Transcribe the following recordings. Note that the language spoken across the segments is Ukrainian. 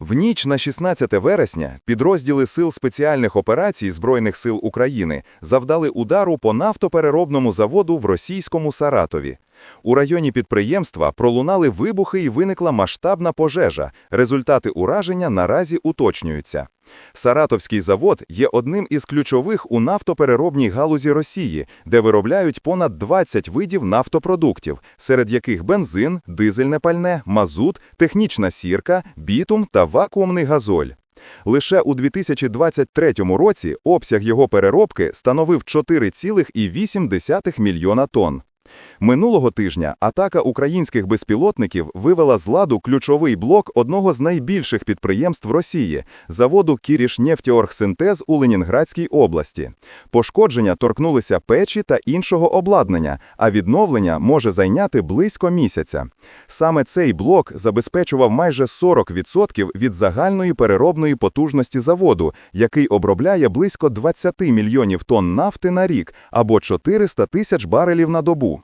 В ніч на 16 вересня підрозділи Сил спеціальних операцій Збройних сил України завдали удару по нафтопереробному заводу в російському Саратові. У районі підприємства пролунали вибухи і виникла масштабна пожежа. Результати ураження наразі уточнюються. Саратовський завод є одним із ключових у нафтопереробній галузі Росії, де виробляють понад 20 видів нафтопродуктів, серед яких бензин, дизельне пальне, мазут, технічна сірка, бітум та вакуумний газоль. Лише у 2023 році обсяг його переробки становив 4,8 мільйона тонн. Минулого тижня атака українських безпілотників вивела з ладу ключовий блок одного з найбільших підприємств Росії – заводу «Кірішнефтеоргсинтез» у Ленінградській області. Пошкодження торкнулися печі та іншого обладнання, а відновлення може зайняти близько місяця. Саме цей блок забезпечував майже 40% від загальної переробної потужності заводу, який обробляє близько 20 мільйонів тонн нафти на рік або 400 тисяч барелів на добу.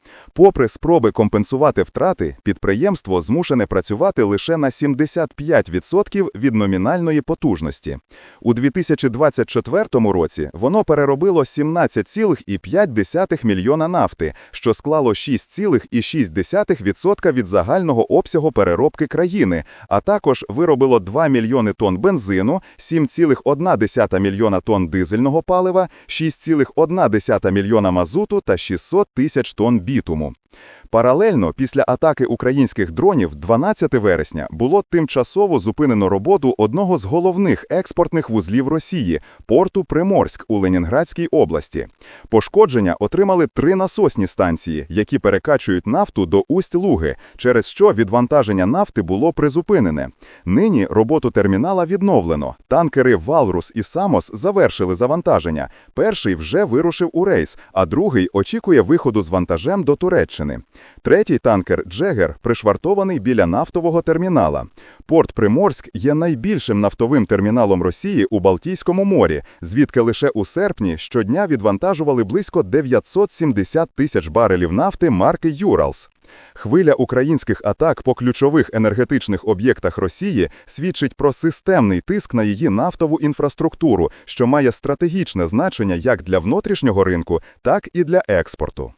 Попри спроби компенсувати втрати, підприємство змушене працювати лише на 75% від номінальної потужності. У 2024 році воно переробило 17,5 мільйона нафти, що склало 6,6% від загального обсягу переробки країни, а також виробило 2 мільйони тонн бензину, 7,1 мільйона тонн дизельного палива, 6,1 мільйона мазуту та 600 тисяч тонн бітуму. Паралельно, після атаки українських дронів 12 вересня було тимчасово зупинено роботу одного з головних експортних вузлів Росії – порту Приморськ у Ленінградській області. Пошкодження отримали три насосні станції, які перекачують нафту до Усть-Луги, через що відвантаження нафти було призупинене. Нині роботу термінала відновлено. Танкери «Валрус» і «Самос» завершили завантаження. Перший вже вирушив у рейс, а другий очікує виходу з вантажем до Туреччини. Третій танкер «Джегер» пришвартований біля нафтового термінала. Порт Приморськ є найбільшим нафтовим терміналом Росії у Балтійському морі, звідки лише у серпні щодня відвантажували близько 970 тисяч барелів нафти марки «Юралс». Хвиля українських атак по ключових енергетичних об'єктах Росії свідчить про системний тиск на її нафтову інфраструктуру, що має стратегічне значення як для внутрішнього ринку, так і для експорту.